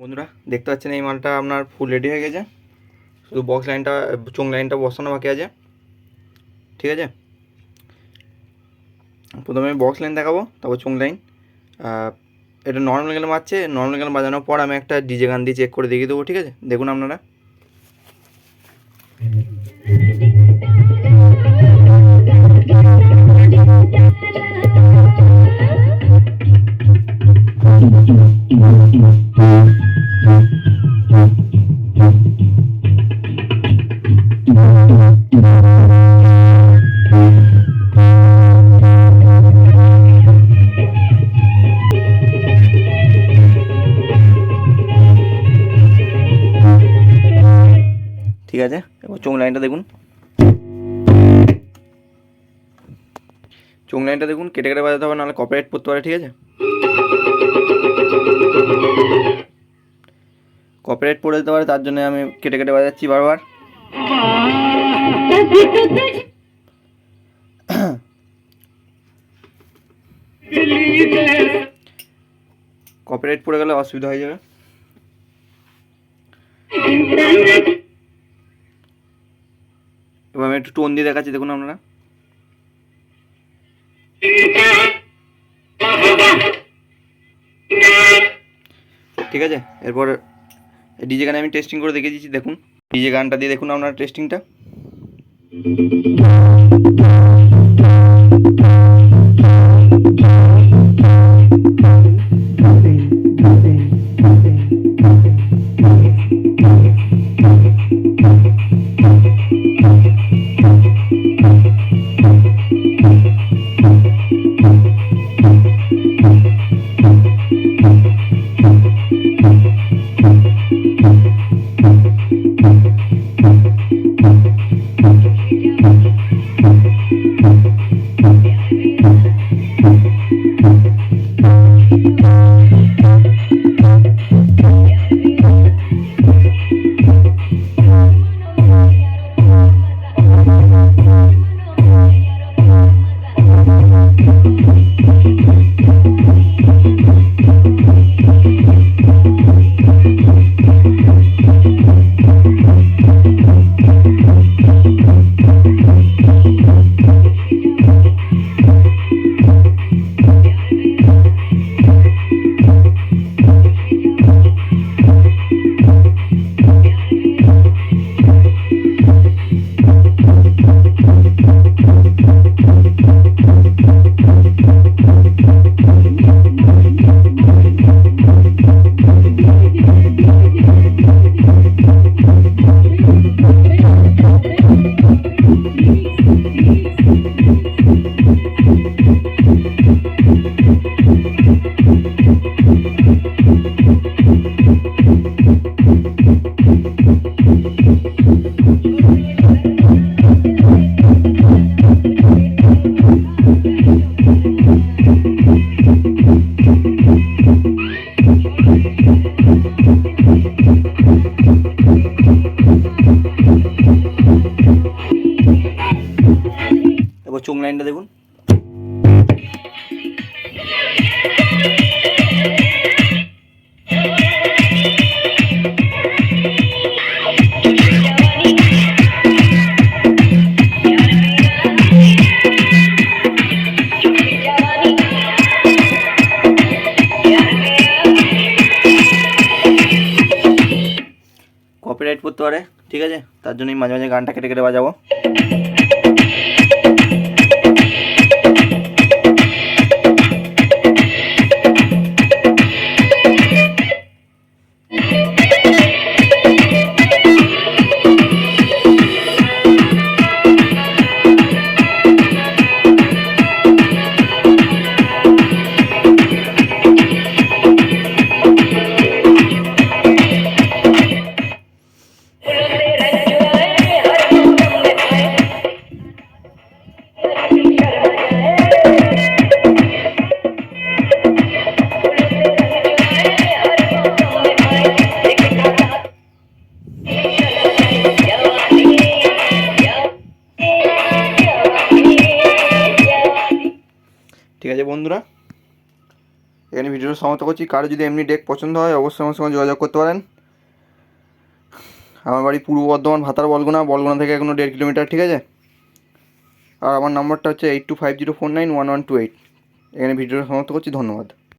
বন্ধুরা, দেখতে পাচ্ছেন এই মালটা আপনার ফুল রেডি হয়ে গেছে। শুধু বক্স লাইনটা চোং লাইনটা বসানো বাকি আছে। ঠিক আছে? প্রথমে আমি বক্স লাইন দেখাবো, তারপর চোং লাইন এটা নর্মাল গেলে মারছে নর্মাল গেলে বাজানোর পর আমি একটা ডিজে গান দিয়ে চেক করে দেখিয়ে দেবো, ঠিক আছে? দেখুন আপনারা। ঠিক আছে, এবার চোং লাইনটা দেখুন। চোং লাইনটা দেখুন, কেটে কেটে বাজাতে হবে, নাহলে কপিরাইট পড়তে পারে, ঠিক আছে? কপিরাইট পড়ে যেতে পারে, তার জন্য আমি কেটে কেটে বাজাচ্ছি বারবার। কপিরাইট পড়ে গেলে অসুবিধা হয়ে যাবে। এবার আমি একটু টোন দিয়ে দেখাচ্ছি, দেখুন আপনারা। ঠিক আছে? এরপর ডিজে গানে আমি টেস্টিং করে দেখে দিচ্ছি দেখুন। ডিজে গানটা দিয়ে দেখুন আপনারা টেস্টিংটা এবার চোং লাইনটা দেখুন। কপিরাইট করতে পারে, ঠিক আছে? তার জন্যই মাঝে মাঝে গানটা কেটে কেটে বাজাবো। ঠিক আছে বন্ধুরা? এখানে ভিডিওটা সমাপ্ত করছি। কারও যদি এমনি ডেক পছন্দ হয়, অবশ্যই আমার সঙ্গে যোগাযোগ করতে পারেন। আমার বাড়ি পূর্ব বর্ধমান, ভাতার বলগুনা বলগুনা থেকে এখনও দেড় কিলোমিটার, ঠিক আছে? আর আমার নাম্বারটা হচ্ছে eight two five zero four nine one one two eight এখানে ভিডিওটা সমাপ্ত করছি, ধন্যবাদ।